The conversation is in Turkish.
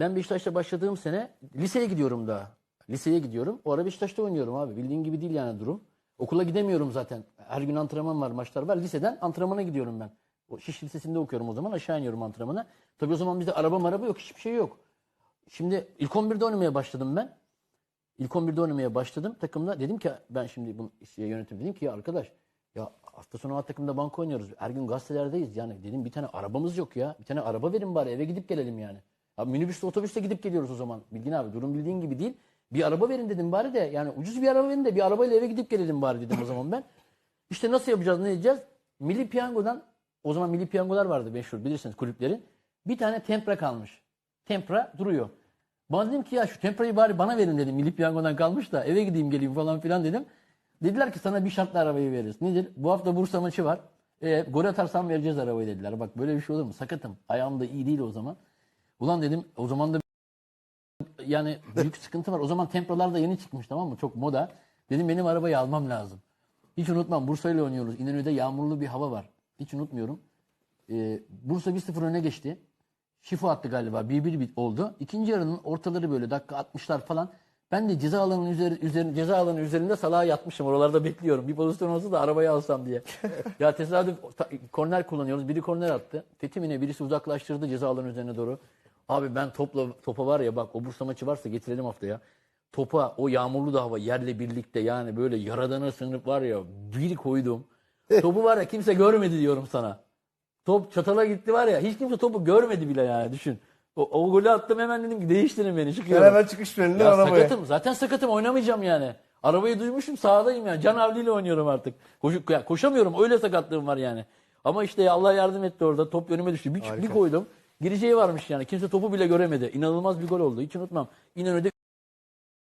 ben Beşiktaş'ta başladığım sene liseye gidiyorum daha. Liseye gidiyorum. O ara Beşiktaş'ta oynuyorum abi. Bildiğin gibi değil yani durum. Okula gidemiyorum zaten. Her gün antrenman var, maçlar var. Liseden antrenmana gidiyorum ben. O Şiş Lisesi'nde okuyorum o zaman. Aşağı iniyorum antrenmana. Tabii o zaman bizde araba maraba yok. Hiçbir şey yok. Şimdi ilk 11'de oynamaya başladım ben. İlk 11'de oynamaya başladım takımda. Dedim ki ben şimdi bu yönetim dedim ki ya arkadaş ya hafta sonu A takımda banka oynuyoruz. Her gün gazetelerdeyiz yani. Dedim bir tane arabamız yok ya. Bir tane araba verin bari eve gidip gelelim yani. Abi minibüsle otobüsle gidip geliyoruz o zaman. Bilgin abi durum bildiğin gibi değil. Bir araba verin dedim bari de yani ucuz bir araba verin de bir arabayla eve gidip gelelim bari dedim o zaman ben. İşte nasıl yapacağız ne edeceğiz? Milli Piyango'dan o zaman Milli Piyangolar vardı meşhur bilirsiniz kulüplerin. Bir tane tempra kalmış. Tempra duruyor. Bana dedim ki ya şu temprayı bari bana verin dedim. Milli Piyango'dan kalmış da eve gideyim geleyim falan filan dedim. Dediler ki sana bir şartla arabayı veririz. Nedir? Bu hafta Bursa maçı var. E, gol atarsan vereceğiz arabayı dediler. Bak böyle bir şey olur mu? Sakatım. Ayağım da iyi değil o zaman. Ulan dedim o zaman da yani büyük sıkıntı var. O zaman tempralar da yeni çıkmış tamam mı? Çok moda. Dedim benim arabayı almam lazım. Hiç unutmam Bursa ile oynuyoruz. İnönü'de yağmurlu bir hava var. Hiç unutmuyorum. Ee, Bursa 1-0 öne geçti. Şifo attı galiba. 1-1 bit oldu. İkinci yarının ortaları böyle dakika 60'lar falan. Ben de ceza alanının üzeri, üzeri, ceza alanının üzerinde salağa yatmışım. Oralarda bekliyorum. Bir pozisyon olsa da arabayı alsam diye. ya tesadüf ta- korner kullanıyoruz. Biri korner attı. Fethi mi ne birisi uzaklaştırdı ceza alanının üzerine doğru. Abi ben topla topa var ya bak o Bursa maçı varsa getirelim haftaya. Topa o yağmurlu da hava yerle birlikte yani böyle yaradana sınıf var ya bir koydum. Topu var ya kimse görmedi diyorum sana. Top çatala gitti var ya hiç kimse topu görmedi bile yani düşün. O, o golü attım hemen dedim ki değiştirin beni Ben çıkıyorum. hemen çıkış önüne Ya arabaya. sakatım zaten sakatım oynamayacağım yani. Arabayı duymuşum sahadayım yani. Can havliyle oynuyorum artık. Koşu, ya koşamıyorum öyle sakatlığım var yani. Ama işte ya Allah yardım etti orada. Top önüme düştü. Bir, bir koydum. Gireceği varmış yani. Kimse topu bile göremedi. İnanılmaz bir gol oldu. Hiç unutmam. İnönü'de